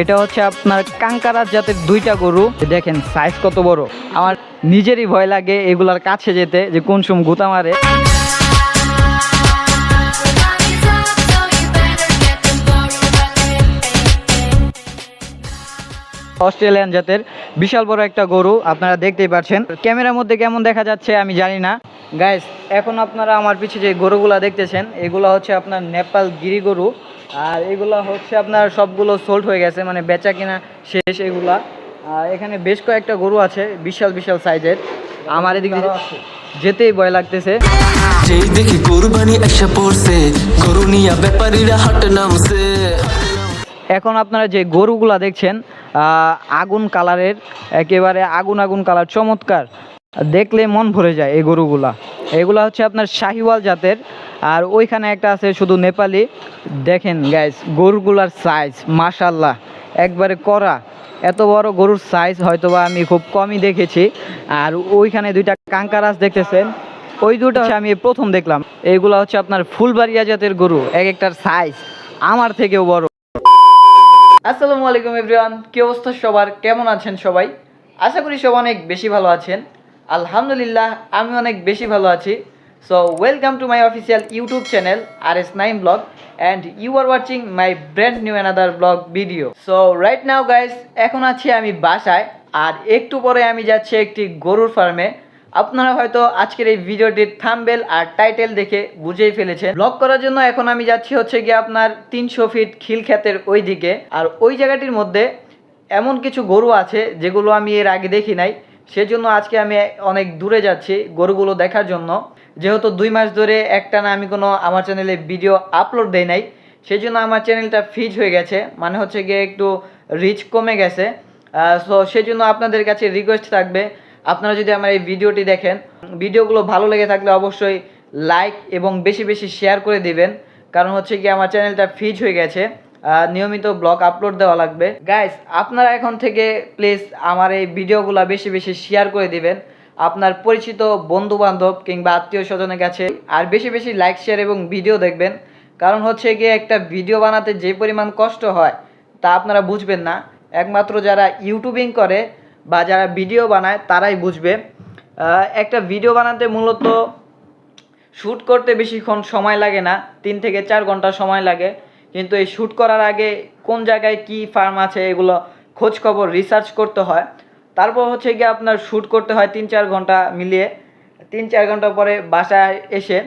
এটা হচ্ছে আপনার কাঙ্কারার জাতের দুইটা গরু। দেখেন সাইজ কত বড়। আমার নিজেরই ভয় লাগে এগুলার কাছে যেতে, যে কোন সুম গুতা মারে। অস্ট্রেলিয়ান জাতের বিশাল বড় একটা গরু, আপনারা দেখতেই পাচ্ছেন। ক্যামেরার মধ্যে কেমন দেখা যাচ্ছে আমি জানি না। গাইস এখন আপনারা আমার পিছে যে গরুগুলা দেখতেছেন, এগুলো হচ্ছে আপনার নেপাল গিরি গরু। আর এগুলো হচ্ছে আপনার সবগুলো সোল্ড হয়ে গেছে মানে বেচা কিনা শেষ এগুলা। আর এখানে বেশ কয়েকটা গরু আছে বিশাল বিশাল সাইজের। আমার এদিকে যেতেই ভয় লাগতেছে। যেই দেখি কোরবানি এসে পড়ছে গরু নিয়া ব্যাপারীরা হাট নামছে। এখন আপনারা যে গরুগুলা দেখছেন আগুন কালারের একেবারে আগুন আগুন কালার চমৎকার। দেখলে মন ভরে যায় এই গরুগুলা। এগুলা হচ্ছে আপনার শাহিওয়াল জাতের আর ওইখানে একটা আছে শুধু নেপালি। দেখেন গাইস গরুগুলার সাইজ মাশাল্লাহ একবারে করা এত বড় গরুর সাইজ হয়তোবা আমি খুব কমই দেখেছি। আর ওইখানে দুইটা কাঙ্কারাস দেখতেছেন? ওই দুটো আমি প্রথম দেখলাম। এইগুলা হচ্ছে আপনার ফুলবাড়িয়া জাতের গরু, এক একটার সাইজ আমার থেকেও বড়। আসসালামু আলাইকুম এভরিওয়ান কি অবস্থা সবার? কেমন আছেন সবাই? আশা করি সব অনেক বেশি ভালো আছেন। আলহামদুলিল্লাহ, আমি অনেক বেশি ভালো আছি। So welcome to my official YouTube channel R S nine vlog and you are watching my brand new another vlog video so right now guys এখন আছি আমি বাসায়, আর একটু পরে আমি যাচ্ছি একটি গরুর ফার্মে আপনারা হয়তো আজকের এই ভিডিওটির থাম্বেল আর টাইটেল দেখে বুঝেই ফেলেছেন। ব্লগ করার জন্য এখন আমি যাচ্ছি হচ্ছে গিয়ে আপনার তিনশো ফিট খিলখ্যাতের ওই দিকে আর ওই জায়গাটির মধ্যে এমন কিছু গরু আছে যেগুলো আমি এর আগে দেখি নাই। সেজন্য আজকে আমি অনেক দূরে যাচ্ছি গরুগুলো দেখার জন্য। যেহেতু দুই মাস ধরে একটানা আমি কোনো আমার চ্যানেলে ভিডিও আপলোড দেই নাই সেই জন্য আমার চ্যানেলটা ফ্রিজ হয়ে গেছে মানে হচ্ছে গিয়ে একটু রিচ কমে গেছে। সো সেই জন্য আপনাদের কাছে রিকোয়েস্ট থাকবে, আপনারা যদি আমার এই ভিডিওটি দেখেন ভিডিওগুলো ভালো লেগে থাকলে অবশ্যই লাইক এবং বেশি বেশি শেয়ার করে দিবেন, কারণ হচ্ছে কি আমার চ্যানেলটা ফ্রিজ হয়ে গেছে নিয়মিত ব্লগ আপলোড দেওয়া লাগবে। গাইস আপনারা এখন থেকে প্লিজ আমার এই ভিডিওগুলো বেশি বেশি শেয়ার করে দিবেন আপনার পরিচিত বন্ধু বান্ধব কিংবা আত্মীয় স্বজনের কাছে। আর বেশি বেশি লাইক শেয়ার এবং ভিডিও দেখবেন। কারণ হচ্ছে গিয়ে একটা ভিডিও বানাতে যে পরিমাণ কষ্ট হয়, তা আপনারা বুঝবেন না। একমাত্র যারা ইউটিউবিং করে বা যারা ভিডিও বানায়, তারাই বুঝবে। একটা ভিডিও বানাতে মূলত শ্যুট করতে বেশিক্ষণ সময় লাগে না। তিন থেকে চার ঘণ্টা সময় লাগে। কিন্তু এই শ্যুট করার আগে কোন জায়গায় কি ফার্ম আছে, এগুলো খোঁজ খবর রিসার্চ করতে হয়। তারপর হচ্ছে গিয়ে আপনার শ্যুট করতে হয় তিন চার ঘণ্টা মিলিয়ে। তিন চার ঘণ্টা পরে বাসায় এসে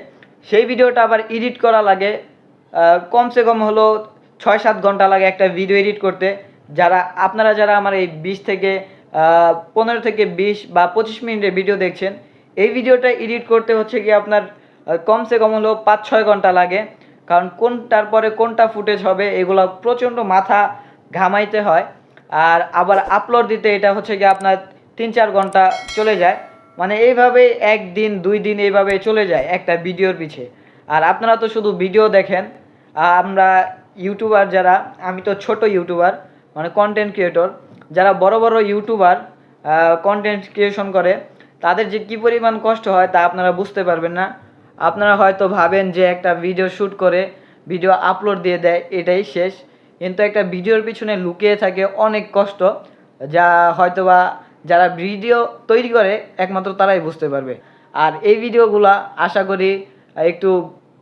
সেই ভিডিওটা আবার এডিট করা লাগে। কমসে কম হলো ছয় সাত ঘণ্টা লাগে একটা ভিডিও এডিট করতে। যারা, আপনারা যারা আমার এই বিশ থেকে পনেরো থেকে বিশ বা পঁচিশ মিনিটের ভিডিও দেখছেন, এই ভিডিওটা এডিট করতে হচ্ছে কি আপনার কমসে কম হলো পাঁচ ছয় ঘণ্টা লাগে। কারণ কোনটার পরে কোনটা ফুটেজ হবে, এগুলো প্রচণ্ড মাথা ঘামাইতে হয়। আর আবার আপলোড দিতে এটা হচ্ছে কি আপনার তিন চার ঘণ্টা চলে যায়। মানে এইভাবে একদিন, দুই দিন এইভাবে চলে যায় একটা ভিডিওর পিছে। আর আপনারা তো শুধু ভিডিও দেখেন আমরা ইউটিউবার যারা, আমি তো ছোট ইউটিউবার মানে কন্টেন্ট ক্রিয়েটর যারা বড় বড় ইউটিউবার কন্টেন্ট ক্রিয়েশন করে, তাদের যে কী পরিমাণ কষ্ট হয় তা আপনারা বুঝতে পারবেন না। আপনারা হয়তো ভাবেন যে একটা ভিডিও শ্যুট করে ভিডিও আপলোড দিয়ে দেয়, এটাই শেষ। কিন্তু একটা ভিডিওর পিছনে লুকিয়ে থাকে অনেক কষ্ট, যা হয়তোবা যারা ভিডিও তৈরি করে, একমাত্র তারাই বুঝতে পারবে। আর এই ভিডিওগুলা আশা করি একটু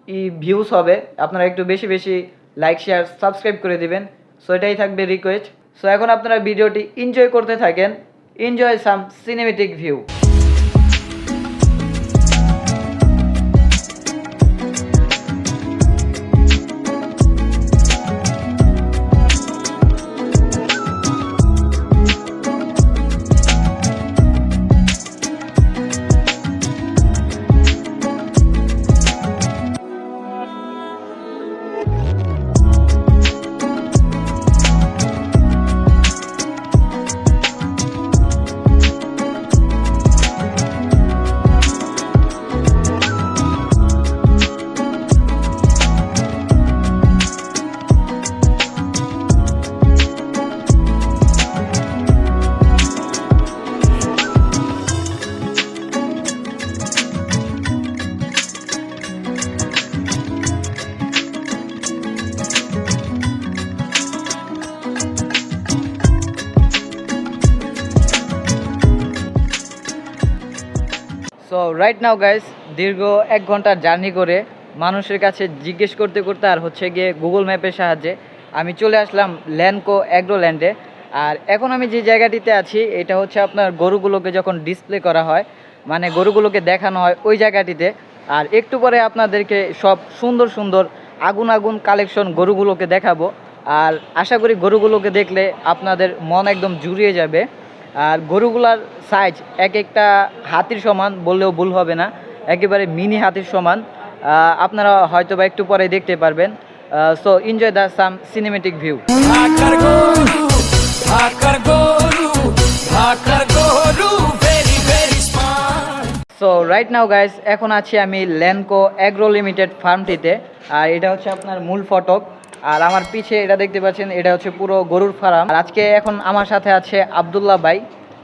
ই ভিউজ হবে। আপনারা একটু বেশি বেশি লাইক শেয়ার সাবস্ক্রাইব করে দিবেন। সো এটাই থাকবে রিকোয়েস্ট সো এখন আপনারা ভিডিওটি এনজয় করতে থাকেন। Enjoy some cinematic view now guys দীর্ঘ এক ঘণ্টার জার্নি করে মানুষের কাছে জিজ্ঞেস করতে করতে আর হচ্ছে গিয়ে গুগল ম্যাপের সাহায্যে আমি চলে আসলাম ল্যান্ডকো অ্যাগ্রোল্যান্ডে আর এখন আমি যে জায়গাটিতে আছি, এটা হচ্ছে আপনার গরুগুলোকে যখন ডিসপ্লে করা হয় মানে গরুগুলোকে দেখানো হয় ওই জায়গাটিতে। আর একটু পরে আপনাদেরকে সব সুন্দর সুন্দর আগুন আগুন কালেকশন গরুগুলোকে দেখাবো। আর আশা করি গরুগুলোকে দেখলে আপনাদের মন একদম জুড়িয়ে যাবে। আর গরুগুলার সাইজ এক একটা হাতির সমান বললেও ভুল হবে না। একেবারে মিনি হাতির সমান। আপনারা হয়তো বা একটু পরে দেখতে পারবেন। So enjoy the some cinematic view so right now guys এখন আছি আমি ল্যানকো অ্যাগ্রো লিমিটেড ফার্মটিতে আর এটা হচ্ছে আপনার মূল ফটক। আর আমার পিছে এটা দেখতে পাচ্ছেন এটা হচ্ছে পুরো গরুর ফার্ম। আর আজকে এখন আমার সাথে আছে আবদুল্লাহ ভাই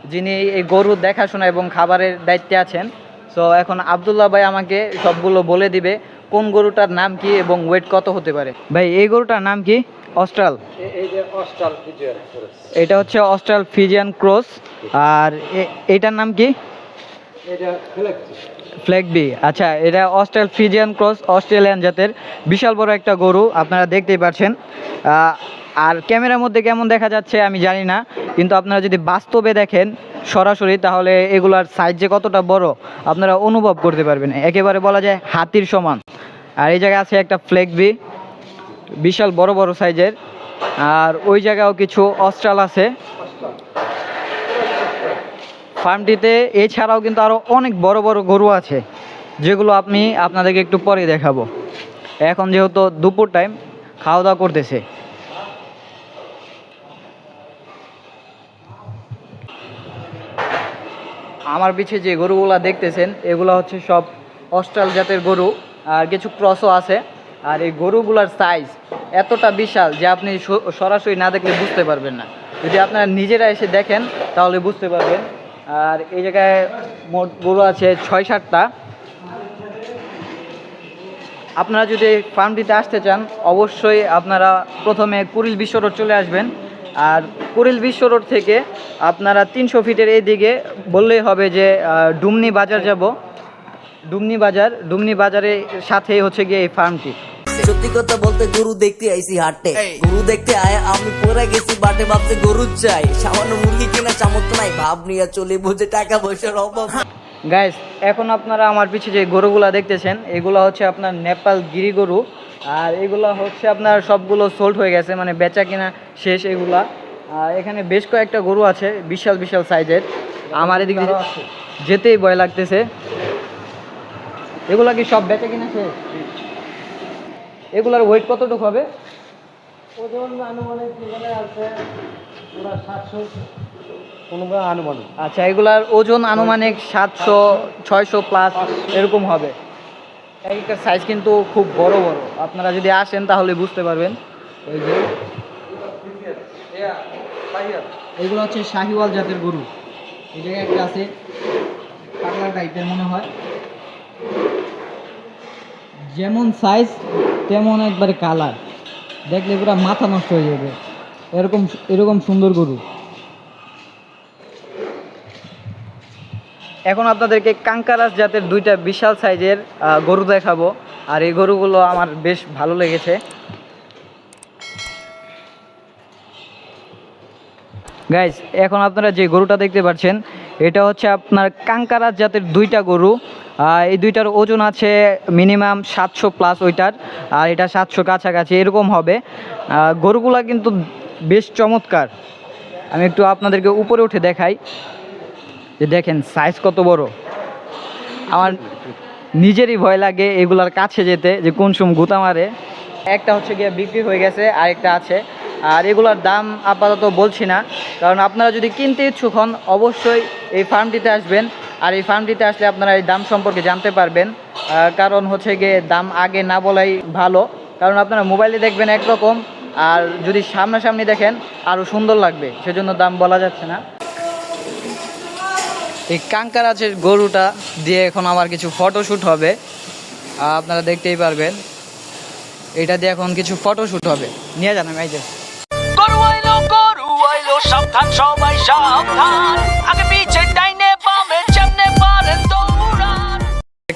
যিনি এই গরুর দেখাশোনা এবং খাবারের দায়িত্বে আছেন। সো এখন আবদুল্লাহ ভাই আমাকে সবগুলো বলে দিবে কোন গরুটার নাম কি এবং ওয়েট কত হতে পারে। ভাই এই গরুটার নাম কি? অস্ট্রাল। এটা হচ্ছে অস্ট্রাল ফিজিয়ান ক্রস। আর এ- এটার নাম কি? বি আচ্ছা এটা অস্ট্রেল ফিজিয়ান ক্রস অস্ট্রেলিয়ান জাতের বিশাল বড় একটা গরু, আপনারা দেখতেই পাচ্ছেন। আর ক্যামেরার মধ্যে কেমন দেখা যাচ্ছে আমি জানি না, কিন্তু আপনারা যদি বাস্তবে দেখেন সরাসরি, তাহলে এগুলার সাইজ যে কতটা বড়, আপনারা অনুভব করতে পারবেন। একেবারে বলা যায় হাতির সমান। আর এই জায়গায় আছে একটা ফ্ল্যাগ বি বিশাল বড় বড় সাইজের আর ওই জায়গাও কিছু অস্ট্রাল আছে। ফার্মটিতে এছাড়াও কিন্তু আরও অনেক বড় বড় গরু আছে, যেগুলো আপনি আপনাদেরকে একটু পরে দেখাবো। এখন যেহেতু দুপুর টাইম খাওয়া দাওয়া করতেছে। আমার পিছে যে গরুগুলা দেখতেছেন, এগুলো হচ্ছে সব অস্ট্রাল জাতের গরু, আর কিছু ক্রসও আছে। আর এই গরুগুলার সাইজ এতটা বিশাল যে আপনি সরাসরি না দেখলে বুঝতে পারবেন না। যদি আপনারা নিজেরা এসে দেখেন, তাহলে বুঝতে পারবেন আর এই জায়গায় মোট গরু আছে ছয় সাতটা। আপনারা যদি ফার্মটিতে আসতে চান, অবশ্যই আপনারা প্রথমে কুড়িল বিশ্ব রোড চলে আসবেন। আর কুড়িল বিশ্ব রোড থেকে আপনারা তিনশো ফিটের এই দিকে বললেই হবে যে ডুমনি বাজার যাব। ডুমনি বাজার, ডুমনি বাজারের সাথেই হচ্ছে গিয়ে এই ফার্মটি। সত্যি কথা বলতে গরু দেখতে আইছি হাটে গরু দেখতে আয় আমি পরে গেছি বাটে ভাবতে গরু চাই। সামান্য মুরগি কেনা সামর্থ্য নাই ভাব নিয়ে চলে বুঝে টাকা পয়সার অভাব। গাইস এখন আপনারা আমার পিছে যে গরুগুলা দেখতেছেন এগুলো হচ্ছে আপনার নেপাল গিরি গরু আর এগুলো হচ্ছে আপনার সবগুলো সোল্ড হয়ে গেছে মানে বেচা কিনা শেষ এগুলা। আর এখানে বেশ কয়েকটা গরু আছে বিশাল বিশাল সাইজের। আমার এদিকে যেতেই ভয় লাগতেছে। এগুলা কি সব বেচা কিনা শেষ? এগুলার ওয়েট কতটুকু হবে? ওজন আনুমানিক আছে সাতশো আনুমানিক। আচ্ছা এগুলার ওজন আনুমানিক সাতশো ছয়শো প্লাস এরকম হবে। একটা সাইজ কিন্তু খুব বড় বড়। আপনারা যদি আসেন তাহলে বুঝতে পারবেন। এই যে এগুলো হচ্ছে শাহিওয়াল জাতের গরু। এই জায়গায় একটা আছে পাগলা টাইপের মনে হয়। যেমন সাইজ তেমন একবারে কালার দেখলে পুরো মাথা নষ্ট হয়ে যাবে। এরকম এরকম সুন্দর গরু। এখন আপনাদেরকে কাঙ্কারাস জাতের দুইটা বিশাল সাইজের গরু দেখাবো। আর এই গরুগুলো আমার বেশ ভালো লেগেছে। গাইজ এখন আপনারা যে গরুটা দেখতে পাচ্ছেন, এটা হচ্ছে আপনার কাঙ্কারাস জাতের দুইটা গরু। এই দুইটার ওজন আছে মিনিমাম সাতশো প্লাস ওইটার, আর এটা সাতশো কাছাকাছি, এরকম হবে। গরুগুলা কিন্তু বেশ চমৎকার। আমি একটু আপনাদেরকে উপরে উঠে দেখাই। যে দেখেন সাইজ কত বড়। আমার নিজেরই ভয় লাগে এগুলার কাছে যেতে, যে কোন সময় গুতা মারে। একটা হচ্ছে গিয়ে বিক্রি হয়ে গেছে, আরেকটা আছে। আর এগুলার দাম আপাতত বলছি না, কারণ আপনারা যদি কিনতে ইচ্ছুক হন, অবশ্যই এই ফার্মটিতে আসবেন। আর এই ফার্মটিতে আসলে আপনারা এই দাম সম্পর্কে জানতে পারবেন। কারণ হচ্ছে গিয়ে দাম আগে না বলাই ভালো। কারণ আপনারা মোবাইলে দেখবেন একরকম, আর যদি সামনাসামনি দেখেন আরও সুন্দর লাগবে। সেজন্য দাম বলা যাচ্ছে না। এই কাঙ্কারাজের গরুটা দিয়ে এখন আমার কিছু ফটোশ্যুট হবে। আপনারা দেখতেই পারবেন। এটা দিয়ে এখন কিছু ফটোশ্যুট হবে। নিয়ে যান আমি, এই যে। সাবধান, সবাই সাবধান। আগে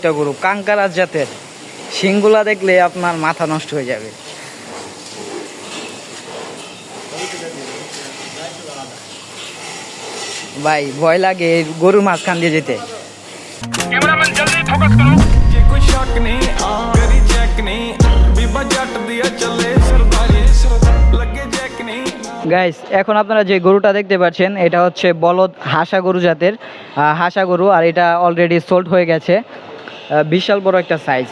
একটা গরু কাঙ্কারাজ জাতের। সিংগুলা দেখলে আপনার মাথা নষ্ট হয়ে যাবে। ভাই ভয় লাগে গরুর মাঝখান দিয়ে যেতে। গাইস এখন আপনারা যে গরুটা দেখতে পাচ্ছেন এটা হচ্ছে বলদ হাসা গরু জাতের হাসা গরু আর এটা অলরেডি সোল্ড হয়ে গেছে। বিশাল বড় একটা সাইজ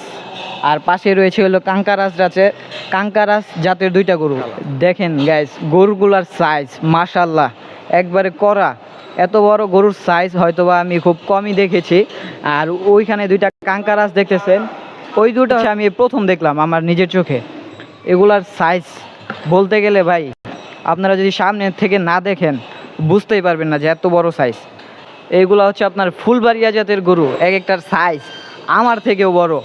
আর পাশে রয়েছে হলো কাঙ্কারাস জাতের কাঙ্কারাস জাতের দুইটা গরু। দেখেন গাইস গরুগুলার সাইজ মাশাল্লাহ একবারে করা এত বড় গরুর সাইজ হয়তোবা আমি খুব কমই দেখেছি। আর ওইখানে দুইটা কাঙ্কারাস দেখতেছেন। ওই দুটো আমি প্রথম দেখলাম আমার নিজের চোখে। এগুলার সাইজ বলতে গেলে ভাই আপনারা যদি সামনে থেকে না দেখেন বুঝতেই পারবেন না যে এত বড় সাইজ এইগুলো হচ্ছে আপনার ফুলবাড়িয়া জাতের গরু। এক একটার সাইজ আমার থেকেও বড়।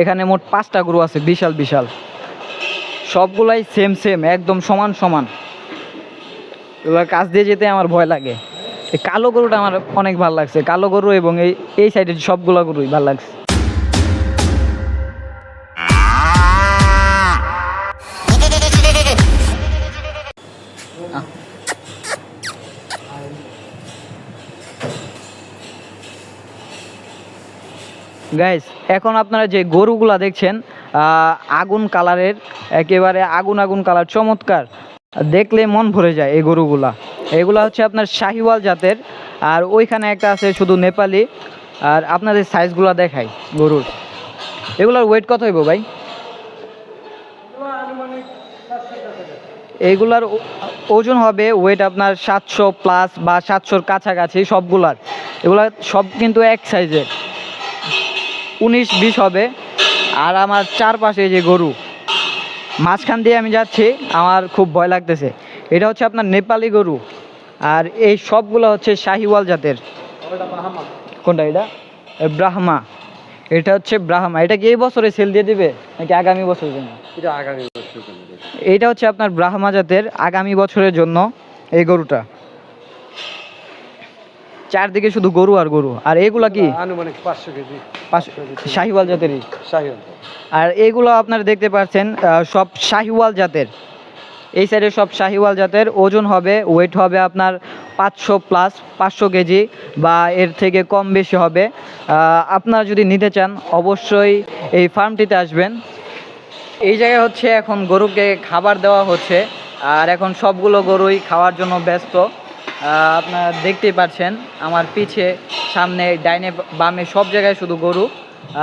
এখানে মোট পাঁচটা গরু আছে বিশাল বিশাল। সবগুলাই সেম সেম একদম সমান সমান। এগুলোর কাছ দিয়ে যেতে আমার ভয় লাগে। এই কালো গরুটা আমার অনেক ভালো লাগছে। কালো গরু এবং এই এই সাইডের সবগুলো গরুই ভালো লাগছে। গাইস এখন আপনারা যে গরুগুলা দেখছেন আগুন কালারের, একেবারে আগুন আগুন কালার, চমৎকার। দেখলে মন ভরে যায় এই গরুগুলা। এগুলা হচ্ছে আপনার শাহিওয়াল জাতের, আর ওইখানে একটা আছে শুধু নেপালি, আর আপনাদের সাইজগুলো দেখাই গরুর। এগুলোর ওয়েট কত হইব ভাই? এইগুলার ও- ওজন হবে ওয়েট আপনার সাতশো প্লাস বা সাতশোর কাছাকাছি সবগুলার। এগুলা সব কিন্তু এক সাইজের উনিশ বিশ হবে। আর আমার চারপাশে যে গরু মাঝখান দিয়ে আমি যাচ্ছি আমার খুব ভয় লাগতেছে। এটা হচ্ছে আপনার নেপালি গরু আর এই সবগুলো হচ্ছে শাহিওয়াল জাতের। কোনটা এটা? ব্রাহ্মা। এটা হচ্ছে ব্রাহ্মা। এটা কি এই বছরে সেল দিয়ে দিবে নাকি আগামী বছরের জন্য? এটা আগামী বছর হচ্ছে আপনার ব্রাহ্মা জাতের আগামী বছরের জন্য এই গরুটা। চারদিকে শুধু গরু আর গরু। আর এগুলা কি? আনুমানিক পাঁচশো কেজি। শাহিওয়াল জাতেরই? শাহী আর এগুলো আপনারা দেখতে পাচ্ছেন সব শাহিওয়াল জাতের। এই সাইডে সব শাহিওয়াল জাতের। ওজন হবে ওয়েট হবে আপনার পাঁচশো প্লাস পাঁচশো কেজি বা এর থেকে কম বেশি হবে। আপনারা যদি নিতে চান অবশ্যই এই ফার্মটিতে আসবেন। এই জায়গায় হচ্ছে এখন গরুকে খাবার দেওয়া হচ্ছে। আর এখন সবগুলো গরুই খাওয়ার জন্য ব্যস্ত। আপনারা দেখতেই পাচ্ছেন, আমার পিছে সামনে, ডাইনে, বামে সব জায়গায় শুধু গরু।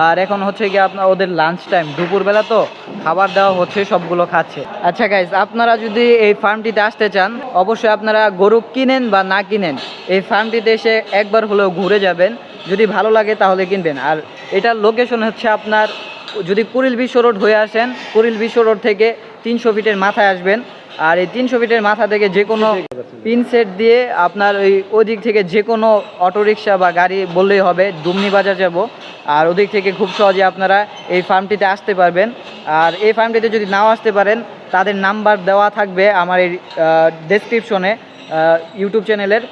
আর এখন হচ্ছে কি আপনার ওদের লাঞ্চ টাইম দুপুরবেলা তো খাবার দেওয়া হচ্ছে, সবগুলো খাচ্ছে। আচ্ছা গাইজ আপনারা যদি এই ফার্মটিতে আসতে চান, অবশ্যই আপনারা গরু কিনেন বা না কিনেন, এই ফার্মটিতে এসে একবার হলেও ঘুরে যাবেন। যদি ভালো লাগে তাহলে কিনবেন। আর এটার লোকেশন হচ্ছে আপনার, যদি কুড়িল বিশ্ব রোড হয়ে আসেন, কুড়িল বিশ্ব রোড থেকে তিনশো ফিটের মাথায় আসবেন। আর এই তিনশো ফিটের মাথা থেকে যে কোনো পিন সেট দিয়ে আপনার ওই ওদিক থেকে যে কোনো অটোরিকশা বা গাড়ি বললেই হবে ডুমনি বাজার যাব। আর ওদিক থেকে খুব সহজে আপনারা এই ফার্মটিতে আসতে পারবেন। আর এই ফার্মটিতে যদি নাও আসতে পারেন, তাদের নাম্বার দেওয়া থাকবে আমার এই ডেসক্রিপশনে ইউটিউব চ্যানেলের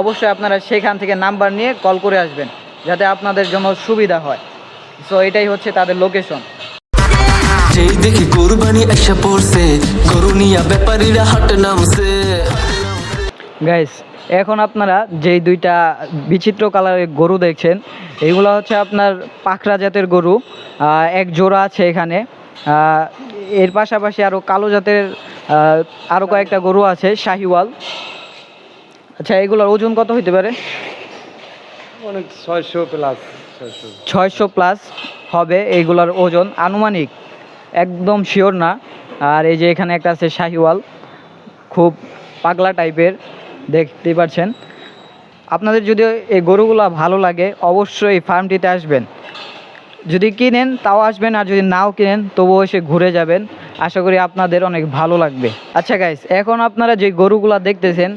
অবশ্যই আপনারা সেখান থেকে নাম্বার নিয়ে কল করে আসবেন, যাতে আপনাদের জন্য সুবিধা হয়। সো এটাই হচ্ছে তাদের লোকেশন যেই দেখি কোরবানি এসে পড়ছে। গরু নিয়া ব্যাপারীরা হাট নামছে। গাইস এখন আপনারা যেই দুইটা বিচিত্র কালারের গরু দেখছেন এইগুলো হচ্ছে আপনার পাখরা জাতের গরু। এক জোড়া আছে এখানে। এর পাশাপাশি আরও কালো জাতের আরও কয়েকটা গরু আছে শাহিওয়াল। আচ্ছা এগুলোর ওজন কত হইতে পারে? অনেক ছয়শো প্লাস ছয়শো। ছয়শো প্লাস হবে এইগুলোর ওজন। আনুমানিক একদম শিওর না। আর এই যে এখানে একটা আছে শাহিওয়াল, খুব পাগলা টাইপের, দেখতেই পাচ্ছেন আপনাদের যদি এই গরুগুলো ভালো লাগে, অবশ্যই ফার্মটিতে আসবেন। যদি কিনেন, তাও আসবেন, আর যদি নাও কিনেন, তবুও এসে ঘুরে যাবেন। আশা করি আপনাদের অনেক ভালো লাগবে। আচ্ছা গাইস এখন আপনারা যে গরুগুলা দেখতেছেন,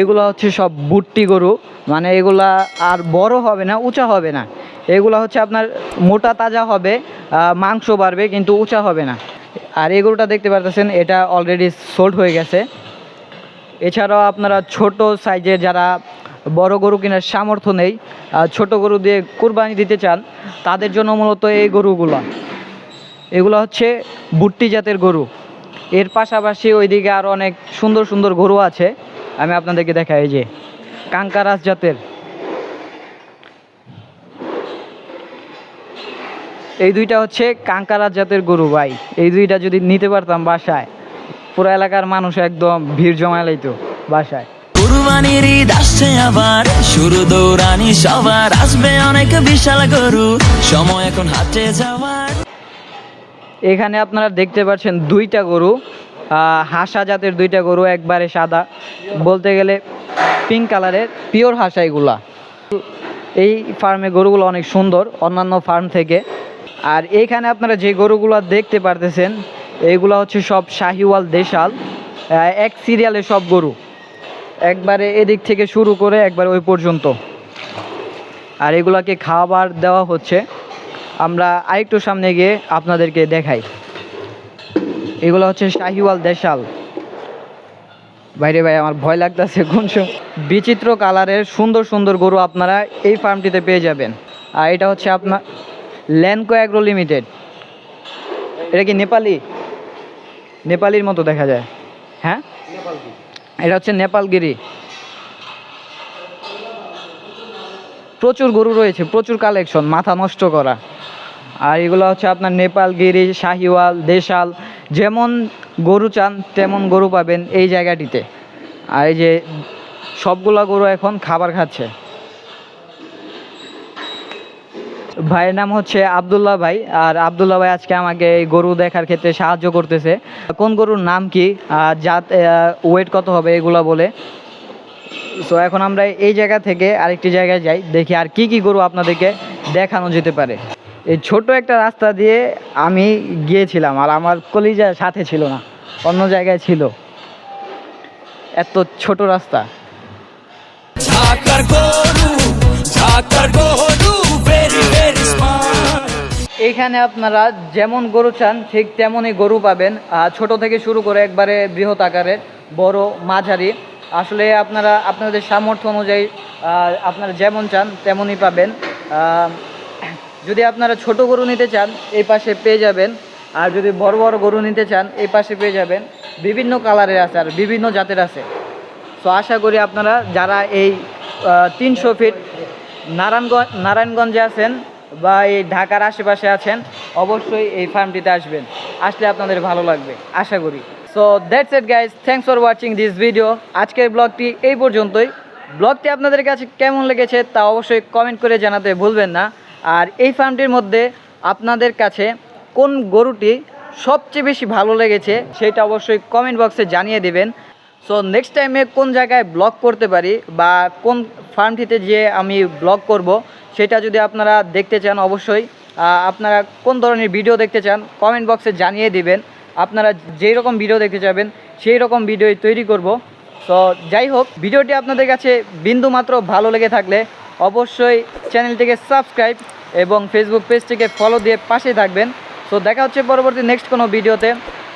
এগুলো হচ্ছে সব বুট্টি গরু। মানে এগুলা আর বড় হবে না, উঁচা হবে না। এগুলো হচ্ছে আপনার মোটা তাজা হবে মাংস বাড়বে কিন্তু উঁচা হবে না। আর এই গরুটা দেখতে পারতেছেন, এটা অলরেডি সোল্ড হয়ে গেছে। এছাড়াও আপনারা ছোট সাইজের যারা বড় গরু কেনার সামর্থ্য নেই ছোট গরু দিয়ে কুরবানি দিতে চান, তাদের জন্য মূলত এই গরুগুলো। এগুলো হচ্ছে বুট্টি জাতের গরু। এর পাশাপাশি ওইদিকে আরও অনেক সুন্দর সুন্দর গরু আছে। আমি আপনাদেরকে দেখাই যে, কাঙ্কারাস জাতের। এই দুইটা হচ্ছে কাঙ্কারাস জাতের গরু ভাই। এই দুইটা যদি নিতে পারতাম বাসায় পুরো এলাকার মানুষ একদম ভিড় জমায় লাইতো বাসায়। কুরবানির ঈদ আসছে আবার শুরু দৌড়ানি সবার আসবে অনেক বিশাল গরু সময় এখন হাতে যাওয়ার। এখানে আপনারা দেখতে পাচ্ছেন দুইটা গরু আহ, হাসা জাতের দুইটা গরু একবারে সাদা। বলতে গেলে পিঙ্ক কালারের পিওর হাসা এগুলা। এই ফার্মে গরুগুলো অনেক সুন্দর অন্যান্য ফার্ম থেকে। আর এখানে আপনারা যে গরুগুলো দেখতে পারতেছেন এইগুলো হচ্ছে সব শাহিওয়াল দেশাল। এক সিরিয়ালে সব গরু। একবারে এদিক থেকে শুরু করে একবার ওই পর্যন্ত। আর এগুলাকে খাবার দেওয়া হচ্ছে। আমরা আরেকটু সামনে গিয়ে আপনাদেরকে দেখাই। এগুলো হচ্ছে শাহিওয়াল দেশাল। বাইরে ভাই, আমার ভয় লাগতেছে কোন বিচিত্র কালারের সুন্দর সুন্দর গরু আপনারা এই ফার্মটিতে পেয়ে যাবেন। আর এটা হচ্ছে আপনার ল্যানকো অ্যাগ্রো লিমিটেড এটা কি নেপালি? নেপালির মতো দেখা যায়। হ্যাঁ? এটা হচ্ছে নেপালগিরি। প্রচুর গরু রয়েছে, প্রচুর কালেকশন মাথা নষ্ট করা। আর এগুলো হচ্ছে আপনার নেপালগিরি, শাহিওয়াল, দেশাল, যেমন গরু চান, তেমন গরু পাবেন এই জায়গাটিতে। আর এই যে সবগুলা গরু এখন খাবার খাচ্ছে। ভাইয়ের নাম হচ্ছে আবদুল্লাহ ভাই, আর আবদুল্লাহ ভাই আজকে আমাকে এই গরু দেখার ক্ষেত্রে সাহায্য করতেছে। কোন গরুর নাম কি জাত ওয়েট কত হবে এগুলো বলে। সো এখন আমরা এই জায়গা থেকে আরেকটি জায়গায় যাই, দেখি আর কি কি গরু আপনাদেরকে দেখানো যেতে পারে। এই ছোট একটা রাস্তা দিয়ে আমি গিয়েছিলাম, আর আমার কলিজা সাথে ছিল না, অন্য জায়গায় ছিল। এত ছোট রাস্তা। এইখানে আপনারা যেমন গরু চান, ঠিক তেমনই গরু পাবেন। ছোট থেকে শুরু করে একবারে বৃহৎ আকারের বড়, মাঝারি। আসলে আপনারা, আপনাদের সামর্থ্য অনুযায়ী আপনারা যেমন চান, তেমনই পাবেন। যদি আপনারা ছোট গরু নিতে চান, এই পাশে পেয়ে যাবেন। আর যদি বড় বড় গরু নিতে চান, এই পাশে পেয়ে যাবেন। বিভিন্ন কালারের আছে আর বিভিন্ন জাতের আছে। তো আশা করি আপনারা যারা এই তিনশো ফিট নারায়ণগঞ্জ, নারায়ণগঞ্জে আছেন বা এই ঢাকার আশেপাশে আছেন, অবশ্যই এই ফার্মটিতে আসবেন। আসলে আপনাদের ভালো লাগবে, আশা করি। So that's it guys thanks for watching this video আজকের ব্লগটি এই পর্যন্তই। ব্লগটি আপনাদের কাছে কেমন লেগেছে তা অবশ্যই কমেন্ট করে জানাতে ভুলবেন না। আর এই ফার্মটির মধ্যে আপনাদের কাছে কোন গরুটি সবচেয়ে বেশি ভালো লেগেছে সেটা অবশ্যই কমেন্ট বক্সে জানিয়ে দেবেন। সো নেক্সট টাইমে কোন জায়গায় ব্লগ করতে পারি বা কোন ফার্মটিতে যে আমি ব্লগ করব, সেটা যদি আপনারা দেখতে চান অবশ্যই আপনারা কোন ধরনের ভিডিও দেখতে চান কমেন্ট বক্সে জানিয়ে দিবেন। আপনারা যেই রকম ভিডিও দেখতে চাবেন সেই রকম ভিডিওই তৈরি করব। সো যাই হোক ভিডিওটি আপনাদের কাছে বিন্দু মাত্র ভালো লেগে থাকলে অবশ্যই চ্যানেলটিকে সাবস্ক্রাইব এবং ফেসবুক পেজটিকে ফলো দিয়ে পাশে থাকবেন। সো দেখা হচ্ছে পরবর্তী নেক্সট কোনো ভিডিওতে